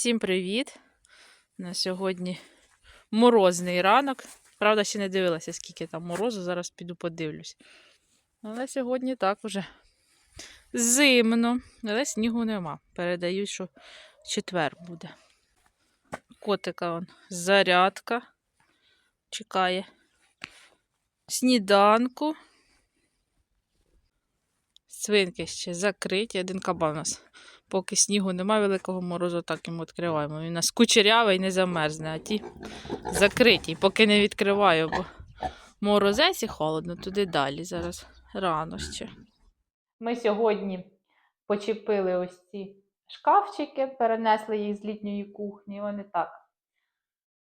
Всім привіт! На сьогодні морозний ранок. Правда, ще не дивилася, скільки там морозу. Зараз піду подивлюсь. Але сьогодні так уже зимно, але снігу нема. Передають, що четвер буде. Котика он зарядка. Чекає сніданку. Свинки ще закриті. Один кабан у нас. Поки снігу немає великого морозу, так йому відкриваємо. Він у нас кучерявий не замерзне, а ті закриті. Поки не відкриваю, бо морозець і холодно, туди далі. Зараз рано ще. Ми сьогодні почепили ось ці шкафчики, перенесли їх з літньої кухні. Вони так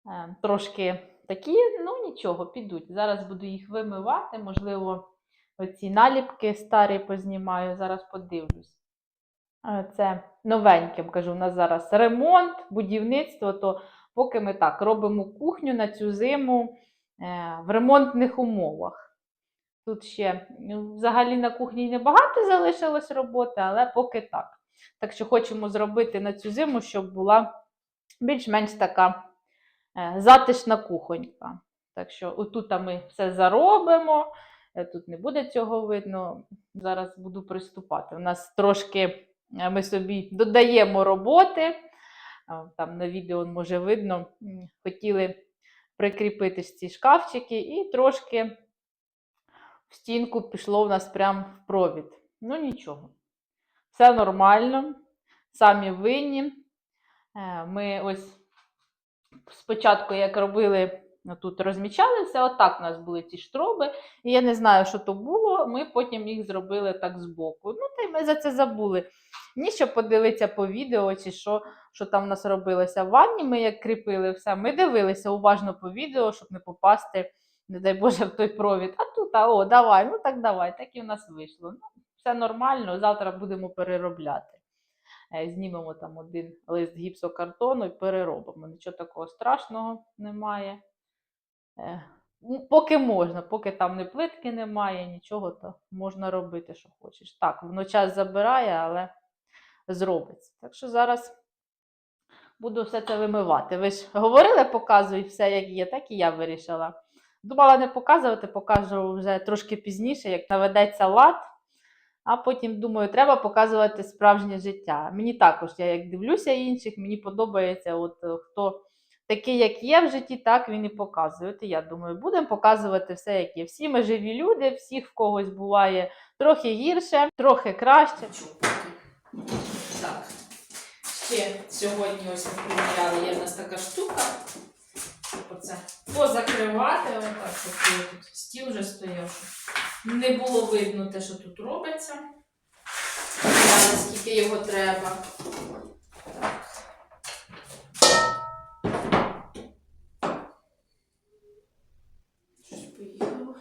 е, трошки такі, ну нічого, підуть. Зараз буду їх вимивати, можливо, оці наліпки старі познімаю, зараз подивлюсь. Е, Це новеньке, кажу, у нас зараз ремонт, будівництво, то поки ми так робимо кухню на цю зиму е, в ремонтних умовах. Тут ще ну, взагалі на кухні небагато залишилось роботи, але поки так. Так що хочемо зробити на цю зиму, щоб була більш-менш така е, затишна кухонька. Так що отут ми все заробимо, тут не буде цього видно. Зараз буду приступати. У нас трошки е, ми собі додаємо роботи. Там на відео може видно, хотіли прикріпити ці шкафчики і трошки в стінку пішло в нас прямо в провід. Ну нічого. Все нормально, самі винні. Е, Ми ось спочатку, як робили, тут розмічали все, отак у нас були ці штроби. І я не знаю, що то було. Ми потім їх зробили так збоку. Ну, та й ми за це забули. Ні, щоб подивитися по відео, чи що, що там у нас робилося в ванні. Ми як кріпили все. Ми дивилися уважно по відео, щоб не попасти, не дай Боже, в той провід. А тут, а, о, давай, ну так давай, так і в нас вийшло. Ну, все нормально, завтра будемо переробляти. Е, Знімемо там один лист гіпсокартону і переробимо. Нічого такого страшного немає. Е, ну, Поки можна, поки там не плитки немає, нічого, то можна робити, що хочеш. Так, воно час забирає, але зробиться. Так що зараз буду все це вимивати. Ви ж говорили, показуй все, як є, так і я вирішила. Думала не показувати, покажу вже трошки пізніше, як наведеться лад. А потім думаю, треба показувати справжнє життя. Мені також, я як дивлюся інших, мені подобається, от е, хто такий, як є в житті, так він і показує. От я думаю, будемо показувати все, як є. Всі ми живі люди, всіх в когось буває трохи гірше, трохи краще. Так. Ще сьогодні ось ми приміряли, є в нас така штука. Оце позакривати, отак, тут стіл вже стояв. Не було видно те, що тут робиться. Наскільки його треба. Так. Щось поїхало.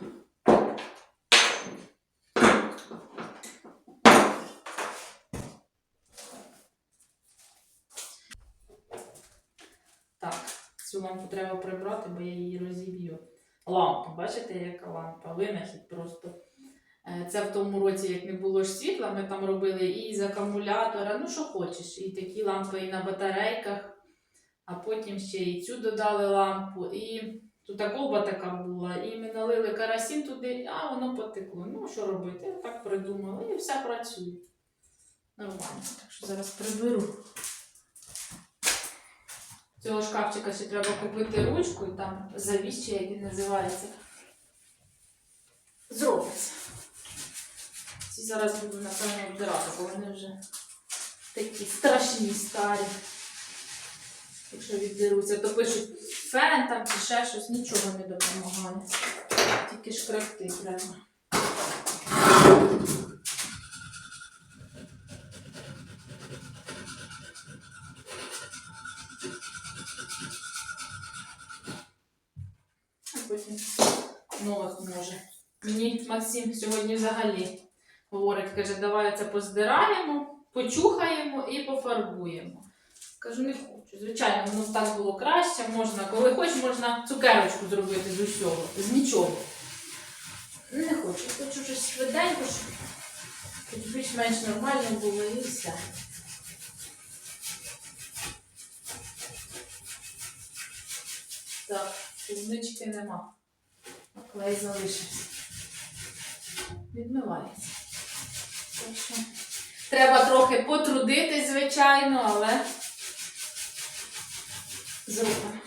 Так, цю лампу треба прибрати, бо я її розіб'ю. Лампа, бачите, яка лампа? Винахід просто. Е, Це в тому році, як не було ж світла, ми там робили і з акумулятора, ну що хочеш, і такі лампи і на батарейках, а потім ще і цю додали лампу, і тут колба така була, і ми налили карасін туди, а воно потекло. Ну, що робити? Я так придумала, і все працює. Нормально. Так що зараз приберу. Цього шкафчика ще треба купити ручку, і там завіще, як він називається. Зробиться. Ці зараз буду, напевно, обдирати, бо вони вже такі страшні старі. Якщо віддеруться, то пишуть фен там чи ще щось, нічого не допомагає. Тільки шкребти треба. Потім нових може. Мені Максим сьогодні взагалі говорить, каже, давай це поздираємо, почухаємо і пофарбуємо. Кажу, не хочу. Звичайно, воно так було краще, можна, коли хочеш, можна цукерочку зробити з усього, з нічого. Не хочу, хочу щось швиденько, щоб більш-менш нормально було і все. Так, полунички нема. Клей залишився. Відмивається. Що треба трохи потрудитись, звичайно, але зробимо.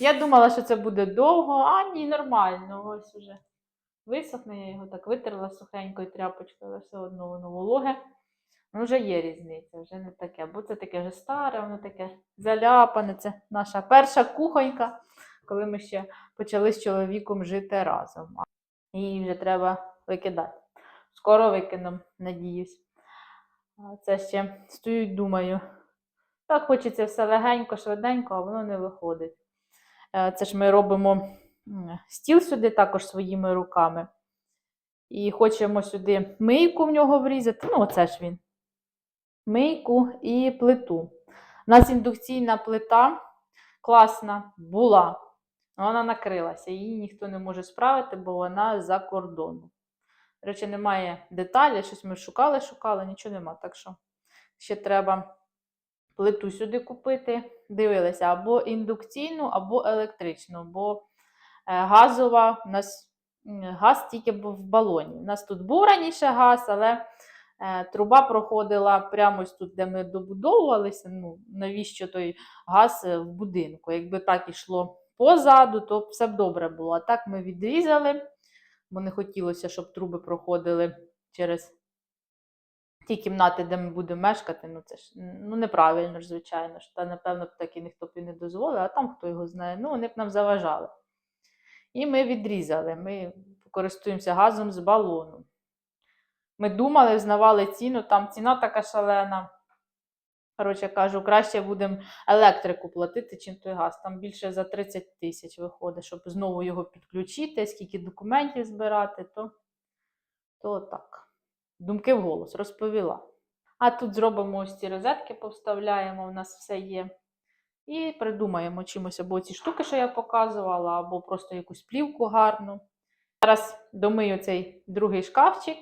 Я думала, що це буде довго, а ні, нормально. Ось уже висохне, я його так витерла сухенькою тряпочкою, але все одно воно вологе. Ну, вже є різниця, вже не таке. Бо це таке вже старе, воно таке заляпане. Це наша перша кухонька, коли ми ще почали з чоловіком жити разом. Її вже треба викидати. Скоро викинемо, надіюсь. Це ще стою й думаю. Так хочеться все легенько, швиденько, а воно не виходить. Е, Це ж ми робимо стіл сюди також своїми руками. І хочемо сюди мийку в нього врізати. Ну, оце ж він. Мийку і плиту. У нас індукційна плита класна була. Вона накрилася. Її ніхто не може справити, бо вона за кордону. До речі, немає деталі, щось ми шукали, шукали, нічого нема. Так що ще треба плиту сюди купити. Дивилися або індукційну, або електричну, бо е, газова у нас газ тільки був в балоні. У нас тут був раніше газ, але е, труба проходила прямо ось тут, де ми добудовувалися. Ну, навіщо той газ е, в будинку? Якби так ішло позаду, то все б добре було. А так ми відрізали, бо не хотілося, щоб труби проходили через ті кімнати, де ми будемо мешкати, ну це ж ну, неправильно ж, звичайно. ж. Та, напевно, б так і ніхто б і не дозволив, а там хто його знає, ну вони б нам заважали. І ми відрізали. Ми користуємося газом з балону. Ми думали, знавали ціну, там ціна така шалена. Коротше кажу, краще будемо електрику платити, чим той газ. Там більше за 30 тисяч виходить, щоб знову його підключити, скільки документів збирати, то, то так думки в голос розповіла. А тут зробимо ось ці розетки, повставляємо, у нас все є. І придумаємо чимось або ці штуки, що я показувала, або просто якусь плівку гарну. Зараз домию цей другий шкафчик.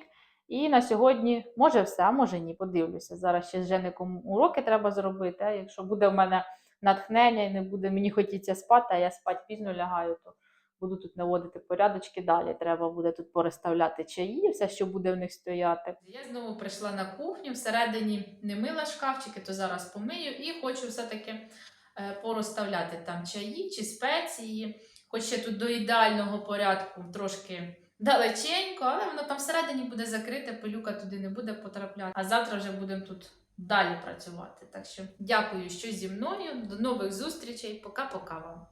І на сьогодні, може все, а може ні, подивлюся. Зараз ще з Жеником уроки треба зробити. А якщо буде в мене натхнення і не буде мені хотіться спати, а я спати пізно лягаю, то буду тут наводити порядочки далі. Треба буде тут переставляти чаї, все, що буде в них стояти. Я знову прийшла на кухню, всередині не мила шкафчики, то зараз помию і хочу все-таки е, порозставляти там чаї чи спеції. Хоч ще тут до ідеального порядку трошки далеченько, але воно там всередині буде закрите, пилюка туди не буде потрапляти. А завтра вже будемо тут далі працювати. Так що дякую, що зі мною. До нових зустрічей. Пока-пока вам.